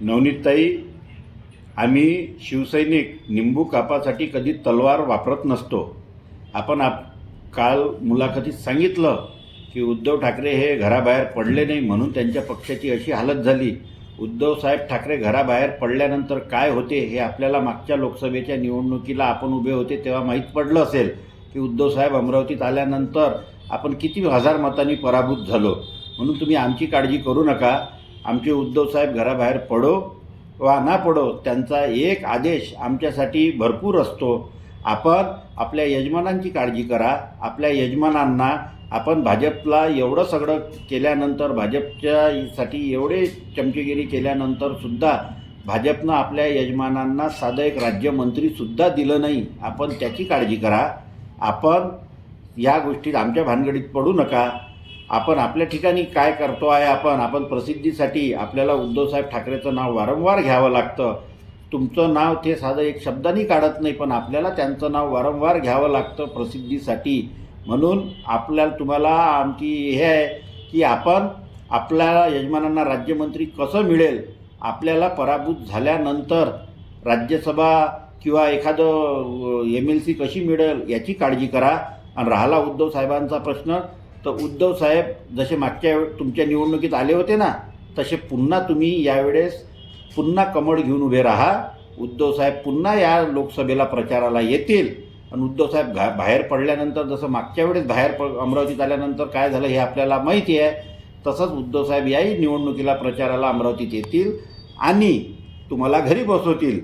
नवनीतताई आम्ही शिवसैनिक निंबू कापासाठी कधी तलवार वापरत नसतो. आपण आप काल मुलाखतीत सांगितलं की उद्धव ठाकरे हे घराबाहेर पडले नाही म्हणून त्यांच्या पक्षाची अशी हालत झाली. उद्धव साहेब ठाकरे घराबाहेर पडल्यानंतर काय होते हे आपल्याला मागच्या लोकसभेच्या निवडणुकीला आपण उभे होते तेव्हा माहीत पडलं असेल की उद्धव साहेब अमरावतीत आल्यानंतर आपण किती हजार मतांनी पराभूत झालो. म्हणून तुम्ही आमची काळजी करू नका. आमचे उद्धवसाहेब घराबाहेर पडो वा ना पडो त्यांचा एक आदेश आमच्यासाठी भरपूर असतो. आपण आपल्या यजमानांची काळजी करा आपल्या यजमानांना आपण भाजपला एवढं सगळं केल्यानंतर भाजपच्यासाठी एवढे चमचेगिरी केल्यानंतरसुद्धा भाजपनं आपल्या यजमानांना साधं एक राज्यमंत्रीसुद्धा दिलं नाही. आपण त्याची काळजी करा. आपण या गोष्टीत आमच्या भानगडीत पडू नका. आपण आपल्या ठिकाणी काय करतो आहे आपण आपण प्रसिद्धीसाठी आपल्याला उद्धवसाहेब ठाकरेचं नाव वारंवार घ्यावं लागतं. तुमचं नाव ते साधं एक शब्दानी काढत नाही पण आपल्याला त्यांचं नाव वारंवार घ्यावं लागतं प्रसिद्धीसाठी. म्हणून आपल्याला तुम्हाला आमची हे आहे की आपण आपल्या यजमानांना राज्यमंत्री कसं मिळेल आपल्याला पराभूत झाल्यानंतर राज्यसभा किंवा एखादं एम एल सी कशी मिळेल याची काळजी करा. आणि राहिला उद्धव साहेबांचा प्रश्न तर उद्धव साहेब जसे मागच्या तुमच्या निवडणुकीत आले होते ना तसे पुन्हा तुम्ही यावेळेस पुन्हा कमळ घेऊन उभे राहा. उद्धव साहेब पुन्हा या लोकसभेला प्रचाराला येतील. आणि उद्धव साहेब घा बाहेर पडल्यानंतर जसं मागच्या वेळेस बाहेर प अमरावतीत आल्यानंतर काय झालं हे आपल्याला माहिती आहे तसंच उद्धव साहेब याही निवडणुकीला प्रचाराला अमरावतीत येतील आणि तुम्हाला घरी बसवतील.